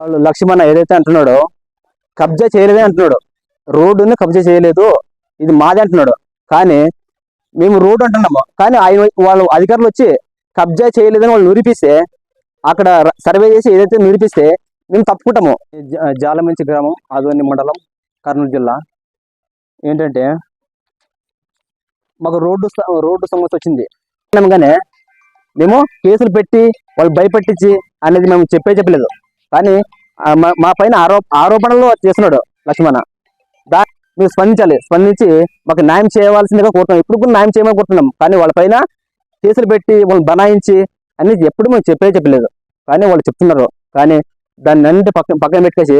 వాళ్ళు లక్ష్మణ ఏదైతే అంటున్నాడో కబ్జా చేయలేదే అంటున్నాడు. రోడ్డుని కబ్జా చేయలేదు. ఇది మాది అంటున్నాడు. కానీ మేము రోడ్డు అంటున్నాము. కానీ ఆయన వాళ్ళు అధికారులు వచ్చి కబ్జా చేయలేదని వాళ్ళు నిరూపిస్తే అక్కడ సర్వే చేసి ఏదైతే నిరూపిస్తే మేము తప్పుకుంటాము. జాలమంచి గ్రామం ఆదోని మండలం కర్నూలు జిల్లా. ఏంటంటే మాకు రోడ్డు రోడ్డు సమస్య వచ్చింది. అనగానే మేము కేసులు పెట్టి వాళ్ళు భయపెట్టించి అనేది మేము చెప్పే చెప్పలేదు. కానీ మా- మా పైన ఆరో ఆరోపణలు చేస్తున్నాడు లక్ష్మణ. దా మీరు స్పందించాలి. స్పందించి మాకు న్యాయం చేయవలసిందిగా కోరుతున్నాం. ఇప్పుడు కూడా న్యాయం చేయమని కోరుతున్నాం. కానీ వాళ్ళ పైన కేసులు పెట్టి వాళ్ళని బనాయించి అన్ని ఎప్పుడు మేము చెప్పే చెప్పలేదు. కానీ వాళ్ళు చెప్తున్నారు. కానీ దాన్ని అన్నింటి పక్కన పక్కన పెట్టేసి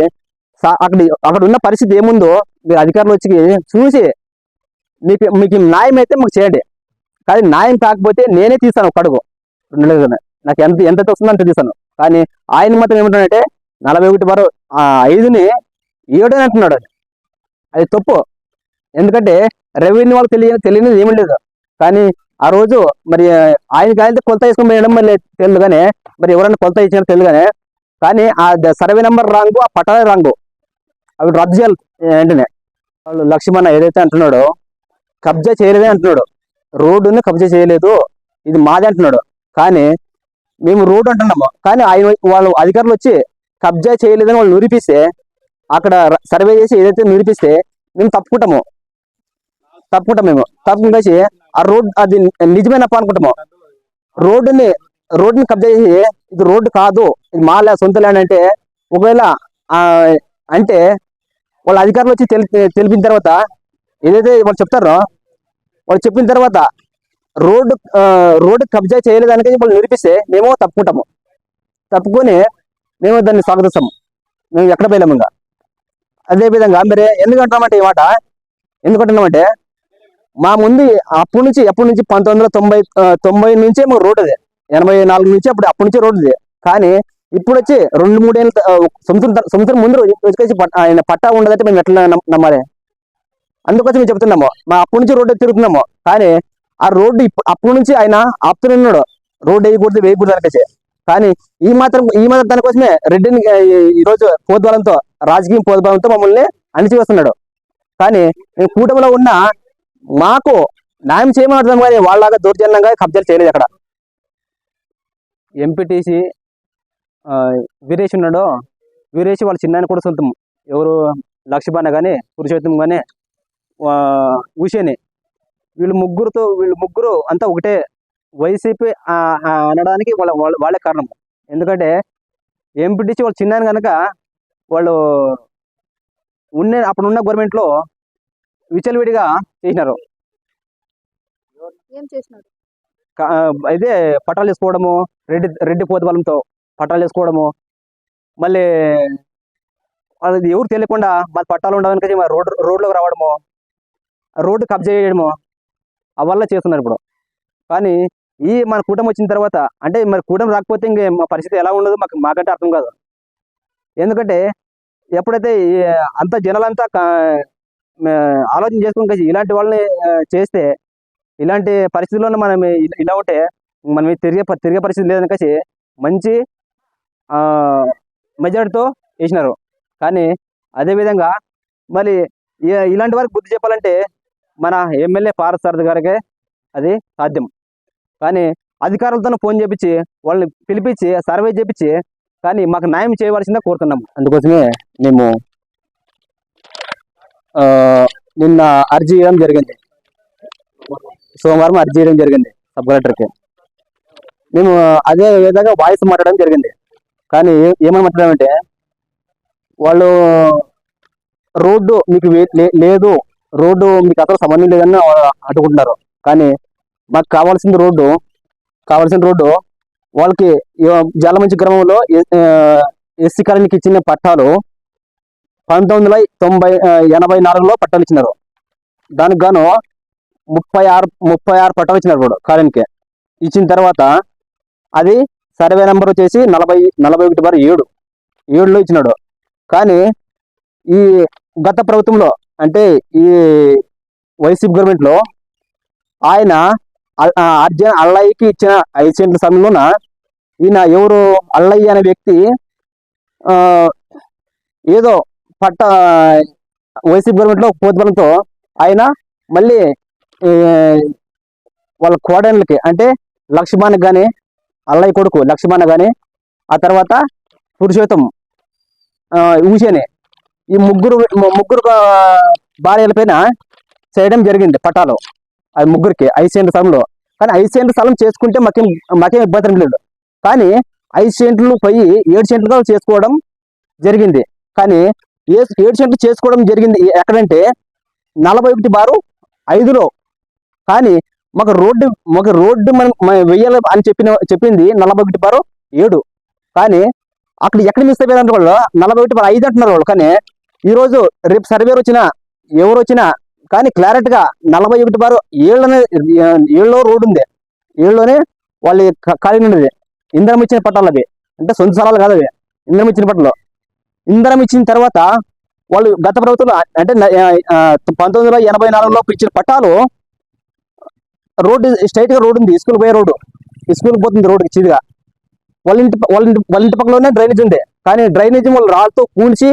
అక్కడ అక్కడ ఉన్న పరిస్థితి ఏముందో మీరు అధికారులు వచ్చి చూసి మీకు మీకు న్యాయం అయితే మాకు చేయండి. కానీ న్యాయం కాకపోతే నేనే తీస్తాను ఒక అడుగు. రెండు నాకు ఎంత ఎంత వస్తుందో అంత తీస్తాను. కానీ ఆయన మాత్రం ఏమంటాడంటే నలభై ఒకటి వరకు ఐదుని ఏడు అని అంటున్నాడు. అది. అది తప్పు. ఎందుకంటే రెవెన్యూ వాళ్ళకి తెలియ తెలియనిది ఏమీ లేదు. కానీ ఆ రోజు మరి ఆయన కాయలతో కొలత వేసుకుని పోయడం మరి తెలియదు కానీ మరి ఎవరైనా కొలత ఇచ్చినా తెలియదు కానీ కానీ ఆ సర్వే నెంబర్ రాంగు ఆ పట్టాలే రాంగు. అవి రద్దు చేయాలి వెంటనే వాళ్ళు లక్ష్మణ ఏదైతే అంటున్నాడో కబ్జా చేయలేదే అంటున్నాడు. రోడ్డుని కబ్జా చేయలేదు. ఇది మాది అంటున్నాడు. కానీ మేము రోడ్ అంటున్నాము. కానీ ఆయన వాళ్ళు అధికారులు వచ్చి కబ్జా చేయలేదని వాళ్ళు నిరూపిస్తే అక్కడ సర్వే చేసి ఏదైతే నిరూపిస్తే మేము తప్పుకుంటాము. తప్పుకుంటాం మేము. తప్పుకుంటేసి ఆ రోడ్ అది నిజమైన అనుకుంటాము. రోడ్డుని రోడ్డుని కబ్జా చేసి ఇది రోడ్డు కాదు ఇది మా సొంత ల్యాండ్ అంటే ఒకవేళ అంటే వాళ్ళ అధికారులు వచ్చి తెలిపిన తర్వాత ఏదైతే వాళ్ళు చెప్తారో వాళ్ళు చెప్పిన తర్వాత రోడ్డు రోడ్డు కబ్జా చేయలేదానికి వాళ్ళు నిరూపిస్తే మేము తప్పుకుంటాము. తప్పుకొని మేము దాన్ని స్వాగతిస్తాము. మేము ఎక్కడ పోయలేము ఇంకా. అదే విధంగా మరి ఎందుకు అంటున్నామంటే ఈ మాట? ఎందుకు అంటున్నామంటే మా ముందు అప్పటి నుంచి ఎప్పటి నుంచి పంతొమ్మిది వందల తొంభై తొంభై నుంచే మాకు రోడ్డు అది. ఎనభై నాలుగు నుంచి అప్పుడు అప్పటి నుంచి రోడ్డు కానీ ఇప్పుడు వచ్చి రెండు మూడేళ్ళ సంవత్సరం సంవత్సరం ముందు వచ్చేసి ఆయన పట్టా ఉండదంటే మేము ఎట్లా నమ్మాలి? అందుకోసం మేము చెప్తున్నాము. మా అప్పటి నుంచి రోడ్డు తిరుగుతున్నాము. కానీ ఆ రోడ్డు అప్పటి నుంచి ఆయన ఆపుతున్నాడు రోడ్డు వేయకూడదు వేయకూడదు అనిపించే కానీ ఈ మాత్రం ఈ మాత్రం దానికోసమే రెడ్డిని ఈరోజు ఈ- రోజు పోద్బలంతో రాజకీయ పోద్బలంతో మమ్మల్ని అణిచివేస్తున్నాడు. కానీ మేము కూటమిలో ఉన్న మాకు న్యాయం చేయమని అర్థం కానీ వాళ్ళలాగా దౌర్జన్యంగా కబ్జాలు చేయలేదు అక్కడ. ఎంపీటీసీ వీరేష్ ఉన్నాడు. వీరేష్ వాళ్ళ చిన్న కూడా సొంతం. ఎవరు లక్ష్మణ కానీ పురుషోత్తం కానీ ఉషేని వీళ్ళు ముగ్గురుతో వీళ్ళు ముగ్గురు అంతా ఒకటే వైసీపీ అనడానికి వాళ్ళ వాళ్ళ- వాళ్ళే కారణం. ఎందుకంటే ఎంపీటీసీ వాళ్ళు చిన్న కనుక వాళ్ళు ఉన్న అప్పుడున్న గవర్నమెంట్లో విచలవిడిగా చేసినారు. ఏం చేసినారు? ఇదే పట్టాలు వేసుకోవడము రెడ్డి రెడ్డి పోతబలంతో పట్టాలు వేసుకోవడము మళ్ళీ అది ఎవరు తెలియకుండా మాది పట్టాలు ఉండవని కదా రోడ్ రోడ్లోకి రావడము రోడ్డు కబ్జా చేయడము అవల్ల చేస్తున్నారు ఇప్పుడు. కానీ ఈ మన కూటమి వచ్చిన తర్వాత అంటే మరి కూటమి రాకపోతే ఇంక మా పరిస్థితి ఎలా ఉండదు మాకు మాకంటే అర్థం కాదు. ఎందుకంటే ఎప్పుడైతే అంత జనాలంతా ఆలోచన చేసుకుని ఇలాంటి వాళ్ళని చేస్తే ఇలాంటి పరిస్థితుల్లో మనం ఇలా ఉంటే మనం తిరిగే తిరిగే పరిస్థితి లేదని కలిసి మంచి మెజార్టీతో వేసినారు కానీ అదేవిధంగా మరి ఇలాంటి వారికి బుద్ధి చెప్పాలంటే మన ఎమ్మెల్యే పారసారథి గారికే అది సాధ్యం. కానీ అధికారులతో ఫోన్ చేపించి వాళ్ళని పిలిపించి సర్వే చేపించి కానీ మాకు న్యాయం చేయవలసిందే కోరుతున్నాం. అందుకోసమే మేము నిన్న అర్జీ ఇవ్వడం జరిగింది. సోమవారం అర్జీ చేయడం జరిగింది సబ్ కలెక్టర్కి. మేము అదే విధంగా వాయిస్ మాట్లాడడం జరిగింది. కానీ ఏమని మాట్లాడామంటే వాళ్ళు రోడ్డు మీకు లేదు రోడ్డు మీకు అసలు సంబంధం లేదని అడుగుతున్నారు కానీ మాకు కావాల్సిన రోడ్డు కావాల్సిన రోడ్డు వాళ్ళకి జాలమంచి జలమంచి గ్రామంలో ఎస్సీ కాలనీకి ఇచ్చిన పట్టాలు పంతొమ్మిది వందల తొంభై ఎనభై నాలుగులో పట్టాలు ఇచ్చినారు. దానికి గాను ముప్పై ఆరు ముప్పై ఆరు పట్టాలు ఇచ్చినారు ఇప్పుడు కాలనీకి. ఇచ్చిన తర్వాత అది సర్వే నెంబర్ వచ్చేసి నలభై నలభై ఒకటి బారు ఏడు ఏడులో ఇచ్చినాడు. కానీ ఈ గత ప్రభుత్వంలో అంటే ఈ వైసీపీ గవర్నమెంట్లో ఆయన అర్జున్ అల్లయ్యకి ఇచ్చిన ఐదు సెంట్ల సమయంలోన ఈయన ఎవరు అల్లయ్య అనే వ్యక్తి ఏదో పట్ట వైసీపీ గవర్నమెంట్లో పోతుబలంతో ఆయన మళ్ళీ వాళ్ళ కోడళ్ళకి అంటే లక్ష్మణ్ కానీ అల్లయ్య కొడుకు లక్ష్మణ్ కానీ ఆ తర్వాత పురుషోత్తం ఊసేనే ఈ ముగ్గురు ముగ్గురు భార్యల పైన చేయడం జరిగింది పట్టాలు అది ముగ్గురికి ఐదు సెంట్ల స్థలంలో కానీ ఐదు సెంట్ల స్థలం చేసుకుంటే మాకేం మాకేం ఇబ్బంది లేదు. కానీ ఐదు సెంట్లు పోయి ఏడు సెంట్లుగా చేసుకోవడం జరిగింది. కానీ ఏ ఏడు సెంట్లు చేసుకోవడం జరిగింది ఎక్కడంటే నలభై ఒకటి బారు ఐదులో. కానీ మాకు రోడ్డు మాకు రోడ్డు మనం వెయ్యాలి అని చెప్పిన చెప్పింది నలభై ఒకటి బారు ఏడు. కానీ అక్కడ ఎక్కడ మిస్ అయిపోయారంటే వాళ్ళు నలభై ఒకటి బారు ఐదు అంటున్నారు వాళ్ళు. కానీ ఈ రోజు రేపు సర్వేర్ వచ్చినా ఎవరు వచ్చినా కానీ క్లారిటీగా నలభై ఒకటి బారు ఏళ్ళనే ఏళ్ళలో రోడ్డు ఉంది. ఏళ్ళలోనే వాళ్ళు ఖాళీ ఉండేది ఇంధనం ఇచ్చిన పట్టాలు అవి. అంటే సొంత స్థలాలు కాదు అవి. ఇంధనం ఇచ్చిన పట్టాలు. ఇంధనం ఇచ్చిన తర్వాత వాళ్ళు గత ప్రభుత్వంలో అంటే పంతొమ్మిది వందల ఎనభై నాలుగులో ఇచ్చిన పట్టాలు రోడ్డు స్ట్రైట్గా రోడ్డు ఉంది. స్కూల్ పోయే రోడ్డు. స్కూల్ పోతుంది రోడ్డుకి చిదిగా. వాళ్ళ ఇంటి వాళ్ళ ఇంటి వాళ్ళ ఇంటి పక్కలోనే డ్రైనేజ్ ఉంది. కానీ డ్రైనేజ్ వాళ్ళు రాళ్ళతో కూల్చి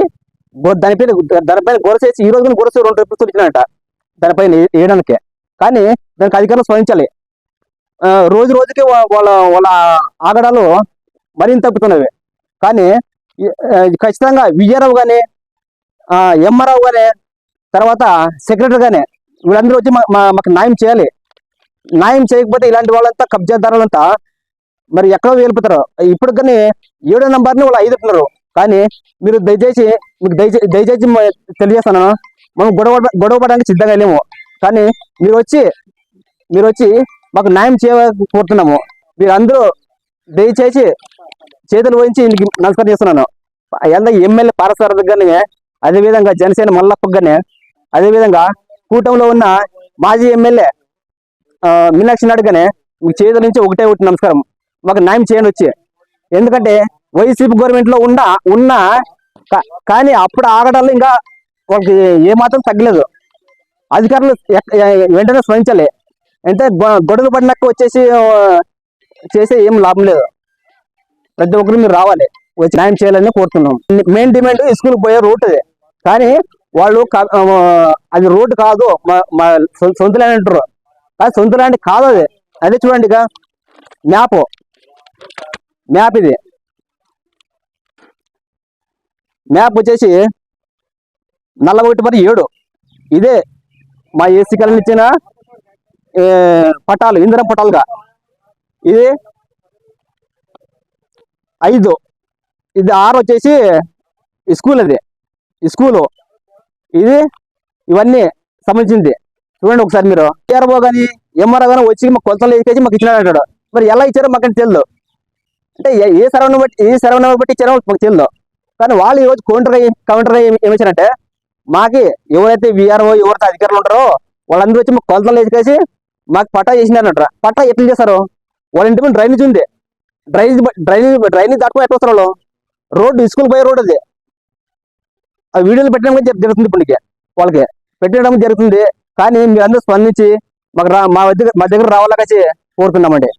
దానిపైన దానిపైన గొరసేసి ఈ రోజు కూడా గొరసే రెండు రూపాయలు ఇచ్చినట దానిపైన వేయడానికే వేయడానికి. కానీ దానికి అధికారం స్పందించాలి రోజు రోజుకి వాళ్ళ వాళ్ళ ఆగడాలు మరింత తగ్గుతున్నవి. కానీ ఖచ్చితంగా విజయరావు కానీ ఎంఆర్రావు కానీ తర్వాత సెక్రటరీ కానీ వీళ్ళందరూ వచ్చి మాకు న్యాయం చేయాలి. న్యాయం చేయకపోతే ఇలాంటి వాళ్ళంతా కబ్జాదారులంతా మరి ఎక్కడో వెళ్ళిపోతారు ఇప్పుడు కానీ ఏడో నంబర్ని వాళ్ళు ఐదు అంటున్నారు కానీ మీరు దయచేసి మీకు దయచేసి దయచేసి తెలియజేస్తాను. మనం గొడవ గొడవ పడడానికి సిద్ధంగా లేము. కానీ మీరు వచ్చి మీరు వచ్చి మాకు న్యాయం చేయ మీరందరూ మీరు అందరూ దయచేసి చేతులు వహించి ఇంటికి నమస్కారం చేస్తున్నాను. ఎంత ఎమ్మెల్యే పారసారథి కానీ అదేవిధంగా జనసేన మల్లప్ప కానీ అదేవిధంగా కూటమిలో ఉన్న మాజీ ఎమ్మెల్యే మీనాక్షి నాయుడు కానీ మీ చేతుల నుంచి ఒకటే ఒకటి నమస్కారం. మాకు న్యాయం చేయండి వచ్చి. ఎందుకంటే వైసీపీ గవర్నమెంట్లో ఉన్న ఉన్న కా- కానీ అప్పుడు ఆగడాలు ఇంకా వాళ్ళకి ఏమాత్రం తగ్గలేదు. అధికారులు ఎ- వెంటనే స్పందించాలి. అంటే గొ- గొడవలు పడినాక వచ్చేసి చేసే ఏం లాభం లేదు. ప్రతి ఒక్కరు మీరు రావాలి. వచ్చి న్యాయం చేయాలని కోరుతున్నాం. మెయిన్ డిమాండ్ స్కూల్ పోయే రూట్ అది. కానీ వాళ్ళు అది రోడ్డు కాదు. మా సొంత ల్యాండ్ అంటారు. కానీ సొంత ల్యాండ్ కాదు అది. అదే చూడండి ఇక మ్యాప్. మ్యాప్ ఇది. మ్యాప్ వచ్చేసి నలభై ఒకటి మరి ఏడు. ఇదే మా ఏసీ కళని ఇచ్చిన ఏ, పటాలు ఇంధనం పటాలుగా. ఇది ఐదు. ఇది ఆరు వచ్చేసి స్కూల్ అది. స్కూలు ఇది ఇవన్నీ సంబంధించింది. చూడండి ఒకసారి మీరు. ఏఆర్ఓ కానీ ఎంఆర్ఓ కానీ వచ్చి మాకు కొలతలు వేసేసి మాకు ఇచ్చినాడు అంటాడు. మరి ఎలా ఇచ్చారో మాకు తెలియదు అంటే ఏ- ఏ సరవణ బట్టి ఏ సరవణ బట్టి ఇచ్చారో మాకు తెలియదు కానీ వాళ్ళు ఈరోజు కౌంటర్ అయ్యి కౌంటర్ ఏమిచ్చారంటే మాకి ఎవరైతే విఆర్ఓ ఎవరైతే అధికారులు ఉంటారో వాళ్ళందరూ వచ్చి మాకు కొలతలు వేసేసి మాకు పట్టా చేసినారంట పట్టా ఎట్లా చేస్తారు? వాళ్ళ ఇంటి మీద డ్రైనేజ్ ఉంది. డ్రైనేజ్ డ్రైనేజ్ డ్రైనేజ్ దాటుకుని ఎట్లా వస్తారు వాళ్ళు? రోడ్డు స్కూల్ పోయే రోడ్ అది. ఆ వీడియోలు పెట్టడం కూడా జరుగుతుంది ఇప్పటికి వాళ్ళకి. పెట్టడం జరుగుతుంది. కానీ మీరందరూ స్పందించి మాకు రా మా దగ్గర మా దగ్గర రావాలకసి కోరుతున్నామండి.